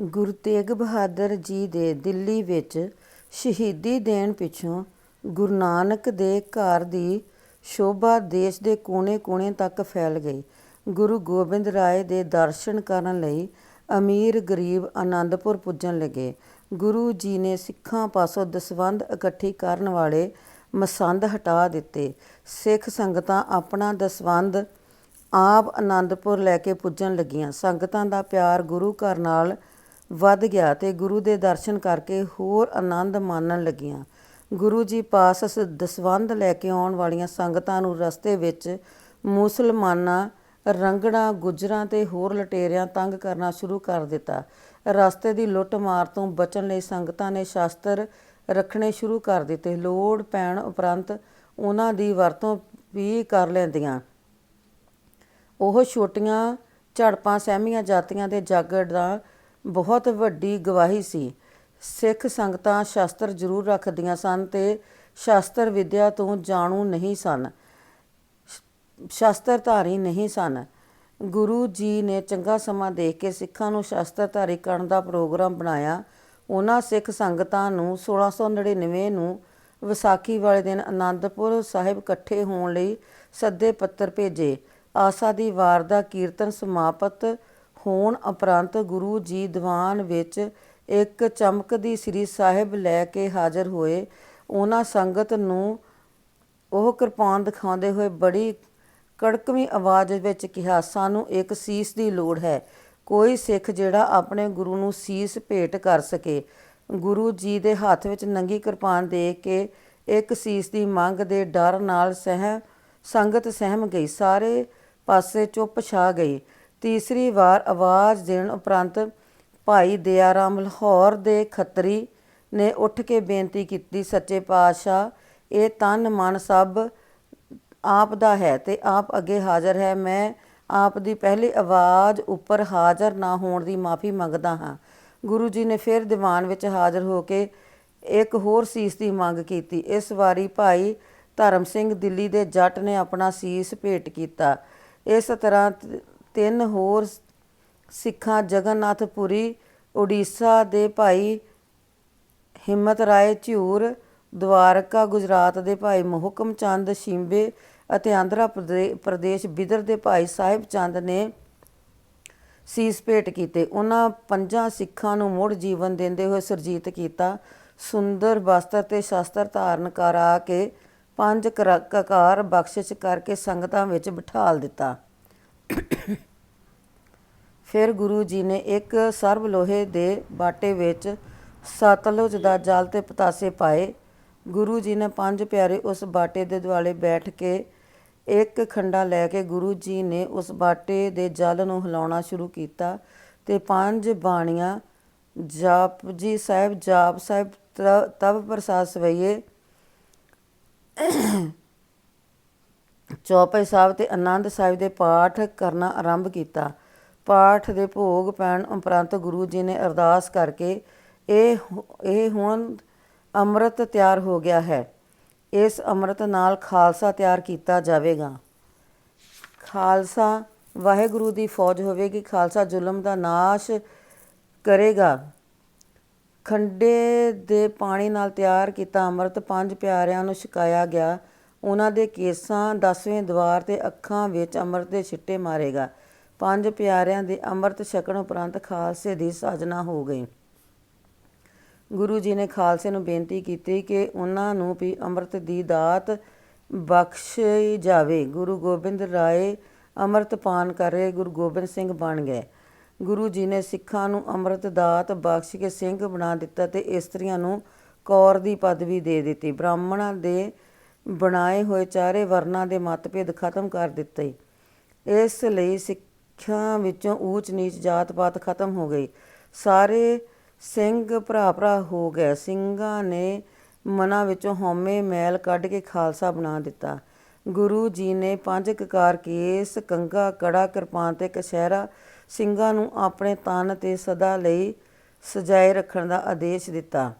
ਗੁਰੂ ਤੇਗ ਬਹਾਦਰ ਜੀ ਦੇ ਦਿੱਲੀ ਵਿੱਚ ਸ਼ਹੀਦੀ ਦੇਣ ਪਿੱਛੋਂ ਗੁਰੂ ਨਾਨਕ ਦੇ ਘਰ ਦੀ ਸ਼ੋਭਾ ਦੇਸ਼ ਦੇ ਕੋਨੇ-ਕੋਨੇ ਤੱਕ ਫੈਲ ਗਈ। ਗੁਰੂ ਗੋਬਿੰਦ ਰਾਏ ਦੇ ਦਰਸ਼ਨ ਕਰਨ ਲਈ ਅਮੀਰ ਗਰੀਬ ਅਨੰਦਪੁਰ ਪੁੱਜਣ ਲੱਗੇ। ਗੁਰੂ ਜੀ ਨੇ ਸਿੱਖਾਂ ਪਾਸੋਂ ਦਸਵੰਧ ਇਕੱਠੀ ਕਰਨ ਵਾਲੇ ਮਸੰਦ ਹਟਾ ਦਿੱਤੇ। ਸਿੱਖ ਸੰਗਤਾਂ ਆਪਣਾ ਦਸਵੰਧ ਆਪ ਅਨੰਦਪੁਰ ਲੈ ਕੇ ਪੁੱਜਣ ਲੱਗੀਆਂ। ਸੰਗਤਾਂ ਦਾ ਪਿਆਰ ਗੁਰੂ ਘਰ ਨਾਲ ਵੱਧ ਗਿਆ ਤੇ ਗੁਰੂ ਦੇ ਦਰਸ਼ਨ ਕਰਕੇ ਹੋਰ ਆਨੰਦ ਮਾਣਨ ਲੱਗੀਆਂ। ਗੁਰੂ ਜੀ ਪਾਸ ਦਸਵੰਧ ਲੈ ਕੇ ਆਉਣ ਵਾਲੀਆਂ ਸੰਗਤਾਂ ਨੂੰ ਰਸਤੇ ਵਿੱਚ ਮੁਸਲਮਾਨਾਂ, ਰੰਘੜਾਂ, ਗੁੱਜਰਾਂ ਤੇ ਹੋਰ ਲਟੇਰਿਆਂ ਤੰਗ ਕਰਨਾ ਸ਼ੁਰੂ ਕਰ ਦਿੱਤਾ। ਰਸਤੇ ਦੀ ਲੁੱਟ-ਮਾਰ ਤੋਂ ਬਚਣ ਲਈ ਸੰਗਤਾਂ ਨੇ ਸ਼ਾਸਤਰ ਰੱਖਣੇ ਸ਼ੁਰੂ ਕਰ ਦਿੱਤੇ। ਲੋੜ ਪੈਣ ਉਪਰੰਤ ਉਹਨਾਂ ਦੀ ਵਰਤੋਂ ਵੀ ਕਰ ਲੈਂਦੀਆਂ। ਉਹ ਛੋਟੀਆਂ ਝੜਪਾਂ ਸਹਿਮੀਆਂ ਜਾਤੀਆਂ ਦੇ ਜਾਗੜ ਦਾ ਬਹੁਤ ਵੱਡੀ ਗਵਾਹੀ ਸੀ। ਸਿੱਖ ਸੰਗਤਾਂ ਸ਼ਸਤਰ ਜ਼ਰੂਰ ਰੱਖਦੀਆਂ ਸਨ ਤੇ ਸ਼ਾਸਤਰ ਵਿੱਦਿਆ ਤੋਂ ਜਾਣੂ ਨਹੀਂ ਸਨ, ਸ਼ਸਤਰਧਾਰੀ ਨਹੀਂ ਸਨ। ਗੁਰੂ ਜੀ ਨੇ ਚੰਗਾ ਸਮਾਂ ਦੇਖ ਕੇ ਸਿੱਖਾਂ ਨੂੰ ਸ਼ਾਸਤਰਧਾਰੀ ਕਰਨ ਦਾ ਪ੍ਰੋਗਰਾਮ ਬਣਾਇਆ। ਉਹਨਾਂ ਸਿੱਖ ਸੰਗਤਾਂ ਨੂੰ 1699 ਨੂੰ ਵਿਸਾਖੀ ਵਾਲੇ ਦਿਨ ਅਨੰਦਪੁਰ ਸਾਹਿਬ ਇਕੱਠੇ ਹੋਣ ਲਈ ਸੱਦੇ ਪੱਤਰ ਭੇਜੇ। ਆਸਾ ਦੀ ਵਾਰ ਦਾ ਕੀਰਤਨ ਸਮਾਪਤ ਹੋਣ ਉਪਰੰਤ ਗੁਰੂ ਜੀ ਦੀਵਾਨ ਵਿੱਚ ਇੱਕ ਚਮਕਦੀ ਸ੍ਰੀ ਸਾਹਿਬ ਲੈ ਕੇ ਹਾਜ਼ਰ ਹੋਏ। ਉਹਨਾਂ ਸੰਗਤ ਨੂੰ ਉਹ ਕਿਰਪਾਨ ਦਿਖਾਉਂਦੇ ਹੋਏ ਬੜੀ ਕੜਕਵੀਂ ਆਵਾਜ਼ ਵਿੱਚ ਕਿਹਾ, "ਸਾਨੂੰ ਇੱਕ ਸੀਸ ਦੀ ਲੋੜ ਹੈ। ਕੋਈ ਸਿੱਖ ਜਿਹੜਾ ਆਪਣੇ ਗੁਰੂ ਨੂੰ ਸੀਸ ਭੇਟ ਕਰ ਸਕੇ।" ਗੁਰੂ ਜੀ ਦੇ ਹੱਥ ਵਿੱਚ ਨੰਗੀ ਕਿਰਪਾਨ ਦੇ ਕੇ ਇੱਕ ਸੀਸ ਦੀ ਮੰਗ ਦੇ ਡਰ ਨਾਲ ਸੰਗਤ ਸਹਿਮ ਗਈ। ਸਾਰੇ ਪਾਸੇ ਚੁੱਪ ਛਾ ਗਈ। ਤੀਸਰੀ ਵਾਰ ਆਵਾਜ਼ ਦੇਣ ਉਪਰੰਤ ਭਾਈ ਦਇਆ ਲਾਹੌਰ ਦੇ ਖੱਤਰੀ ਨੇ ਉੱਠ ਕੇ ਬੇਨਤੀ ਕੀਤੀ, "ਸੱਚੇ ਪਾਤਸ਼ਾਹ, ਇਹ ਤਨ ਮਨ ਸਭ ਆਪ ਦਾ ਹੈ ਤੇ ਆਪ ਅੱਗੇ ਹਾਜ਼ਰ ਹੈ। ਮੈਂ ਆਪ ਦੀ ਪਹਿਲੀ ਆਵਾਜ਼ ਉੱਪਰ ਹਾਜ਼ਰ ਨਾ ਹੋਣ ਦੀ ਮਾਫ਼ੀ ਮੰਗਦਾ ਹਾਂ।" ਗੁਰੂ ਜੀ ਨੇ ਫਿਰ ਦੀਵਾਨ ਵਿੱਚ ਹਾਜ਼ਰ ਹੋ ਕੇ ਇੱਕ ਹੋਰ ਸੀਸ ਦੀ ਮੰਗ ਕੀਤੀ। ਇਸ ਵਾਰੀ ਭਾਈ ਧਰਮ ਸਿੰਘ ਦਿੱਲੀ ਦੇ ਜੱਟ ਨੇ ਆਪਣਾ ਸੀਸ ਭੇਟ ਕੀਤਾ। ਇਸ ਤਰ੍ਹਾਂ ਤਿੰਨ ਹੋਰ ਸਿੱਖਾਂ ਜਗਨਨਾਥ ਪੁਰੀ, ਉੜੀਸਾ ਦੇ ਭਾਈ ਹਿੰਮਤ ਰਾਏ ਝਿਊਰ, ਦੁਆਰਕਾ ਗੁਜਰਾਤ ਦੇ ਭਾਈ ਮੋਹਕਮ ਚੰਦ ਸ਼ਿੰਬੇ ਅਤੇ ਆਂਧਰਾ ਪ੍ਰਦੇਸ਼ ਬਿਦਰ ਦੇ ਭਾਈ ਸਾਹਿਬ ਚੰਦ ਨੇ ਸੀਸ ਭੇਟ ਕੀਤੇ। ਉਹਨਾਂ ਪੰਜਾਂ ਸਿੱਖਾਂ ਨੂੰ ਮੁੜ ਜੀਵਨ ਦਿੰਦੇ ਹੋਏ ਸੁਰਜੀਤ ਕੀਤਾ। ਸੁੰਦਰ ਵਸਤਰ ਤੇ ਸ਼ਸਤਰ ਧਾਰਨ ਕਰਾ ਕੇ ਪੰਜ ਕਕਾਰ ਬਖਸ਼ਿਸ਼ ਕਰਕੇ ਸੰਗਤਾਂ ਵਿੱਚ ਬਿਠਾਲ ਦਿੱਤਾ। ਫਿਰ ਗੁਰੂ ਜੀ ਨੇ ਇੱਕ ਸਰਬ ਲੋਹੇ ਦੇ ਬਾਟੇ ਵਿੱਚ ਸਤਲੁਜ ਦਾ ਜਲ ਤੇ ਪਤਾਸੇ ਪਾਏ। ਗੁਰੂ ਜੀ ਨੇ ਪੰਜ ਪਿਆਰੇ ਉਸ ਬਾਟੇ ਦੇ ਦੁਆਲੇ ਬੈਠ ਕੇ ਇੱਕ ਖੰਡਾ ਲੈ ਕੇ ਗੁਰੂ ਜੀ ਨੇ ਉਸ ਬਾਟੇ ਦੇ ਜਲ ਨੂੰ ਹਿਲਾਉਣਾ ਸ਼ੁਰੂ ਕੀਤਾ ਤੇ ਪੰਜ ਬਾਣੀਆਂ ਜਾਪ ਜੀ ਸਾਹਿਬ, ਜਾਪ ਸਾਹਿਬ, ਤਵ ਪ੍ਰਸਾਦ ਸਵਈਏ, ਚੌਪਈ ਸਾਹਿਬ ਤੇ ਆਨੰਦ ਸਾਹਿਬ ਦੇ ਪਾਠ ਕਰਨਾ ਆਰੰਭ ਕੀਤਾ। ਪਾਠ ਦੇ ਭੋਗ ਪੈਣ ਉਪਰੰਤ ਗੁਰੂ ਜੀ ਨੇ ਅਰਦਾਸ ਕਰਕੇ, "ਇਹ ਇਹ ਹੁਣ ਅੰਮ੍ਰਿਤ ਤਿਆਰ ਹੋ ਗਿਆ ਹੈ। ਇਸ ਅੰਮ੍ਰਿਤ ਨਾਲ ਖਾਲਸਾ ਤਿਆਰ ਕੀਤਾ ਜਾਵੇਗਾ। ਖਾਲਸਾ ਵਾਹਿਗੁਰੂ ਦੀ ਫੌਜ ਹੋਵੇਗੀ। ਖਾਲਸਾ ਜ਼ੁਲਮ ਦਾ ਨਾਸ਼ ਕਰੇਗਾ।" ਖੰਡੇ ਦੇ ਪਾਣੀ ਨਾਲ ਤਿਆਰ ਕੀਤਾ ਅੰਮ੍ਰਿਤ ਪੰਜ ਪਿਆਰਿਆਂ ਨੂੰ ਛਕਾਇਆ ਗਿਆ। ਉਹਨਾਂ ਦੇ ਕੇਸਾਂ, ਦਸਵੇਂ ਦੁਆਰ ਤੇ ਅੱਖਾਂ ਵਿੱਚ ਅੰਮ੍ਰਿਤ ਦੇ ਛਿੱਟੇ ਮਾਰੇਗਾ। ਪੰਜ ਪਿਆਰਿਆਂ ਦੇ ਅੰਮ੍ਰਿਤ ਛਕਣ ਉਪਰੰਤ ਖਾਲਸੇ ਦੀ ਸਾਜਨਾ ਹੋ ਗਈ। ਗੁਰੂ ਜੀ ਨੇ ਖਾਲਸੇ ਨੂੰ ਬੇਨਤੀ ਕੀਤੀ ਕਿ ਉਹਨਾਂ ਨੂੰ ਵੀ ਅੰਮ੍ਰਿਤ ਦੀ ਦਾਤ ਬਖਸ਼ੀ ਜਾਵੇ। ਗੁਰੂ ਗੋਬਿੰਦ ਰਾਏ ਅੰਮ੍ਰਿਤ ਪਾਨ ਕਰ ਗੁਰੂ ਗੋਬਿੰਦ ਸਿੰਘ ਬਣ ਗਏ। ਗੁਰੂ ਜੀ ਨੇ ਸਿੱਖਾਂ ਨੂੰ ਅੰਮ੍ਰਿਤ ਦਾਤ ਬਖਸ਼ ਕੇ ਸਿੰਘ ਬਣਾ ਦਿੱਤਾ ਤੇ ਇਸਤਰੀਆਂ ਨੂੰ ਕੌਰ ਦੀ ਪਦਵੀ ਦੇ ਦਿੱਤੀ। ਬ੍ਰਾਹਮਣਾਂ ਦੇ ਬਣਾਏ ਹੋਏ ਚਾਰੇ ਵਰਨਾਂ ਦੇ ਮਤਭੇਦ ਖਤਮ ਕਰ ਦਿੱਤੇ। ਇਸ ਲਈ ਸਿੱਖ ਵਿੱਚੋਂ ਊਚ-ਨੀਚ, ਜਾਤ-ਪਾਤ ਖਤਮ ਹੋ ਗਈ। ਸਾਰੇ ਸਿੰਘ ਭਰਾ-ਭਰਾ ਹੋ ਗਏ। ਸਿੰਘਾਂ ਨੇ ਮਨਾਂ ਵਿੱਚੋਂ ਹਉਮੈ ਮੈਲ ਕੱਢ ਕੇ ਖਾਲਸਾ ਬਣਾ ਦਿੱਤਾ। ਗੁਰੂ ਜੀ ਨੇ ਪੰਜ ਕਕਾਰ ਕੇਸ, ਕੰਘਾ, ਕੜਾ, ਕਿਰਪਾਨ ਤੇ ਕਸ਼ਹਿਰਾ ਸਿੰਘਾਂ ਨੂੰ ਆਪਣੇ ਤਨ ਤੇ ਸਦਾ ਲਈ ਸਜਾਏ ਰੱਖਣ ਦਾ ਆਦੇਸ਼ ਦਿੱਤਾ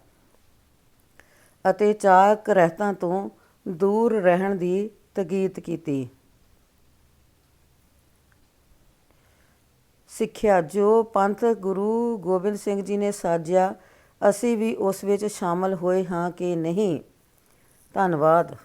ਅਤੇ ਚਾਕ ਰਹਿਤਾਂ ਤੋਂ ਦੂਰ ਰਹਿਣ ਦੀ ਤਾਕੀਦ ਕੀਤੀ। ਸਿੱਖਿਆ ਜੋ ਪੰਥ ਗੁਰੂ ਗੋਬਿੰਦ ਸਿੰਘ ਜੀ ਨੇ ਸਾਜਿਆ, ਅਸੀਂ ਵੀ ਉਸ ਵਿੱਚ ਸ਼ਾਮਲ ਹੋਏ ਹਾਂ ਕਿ ਨਹੀਂ। ਧੰਨਵਾਦ।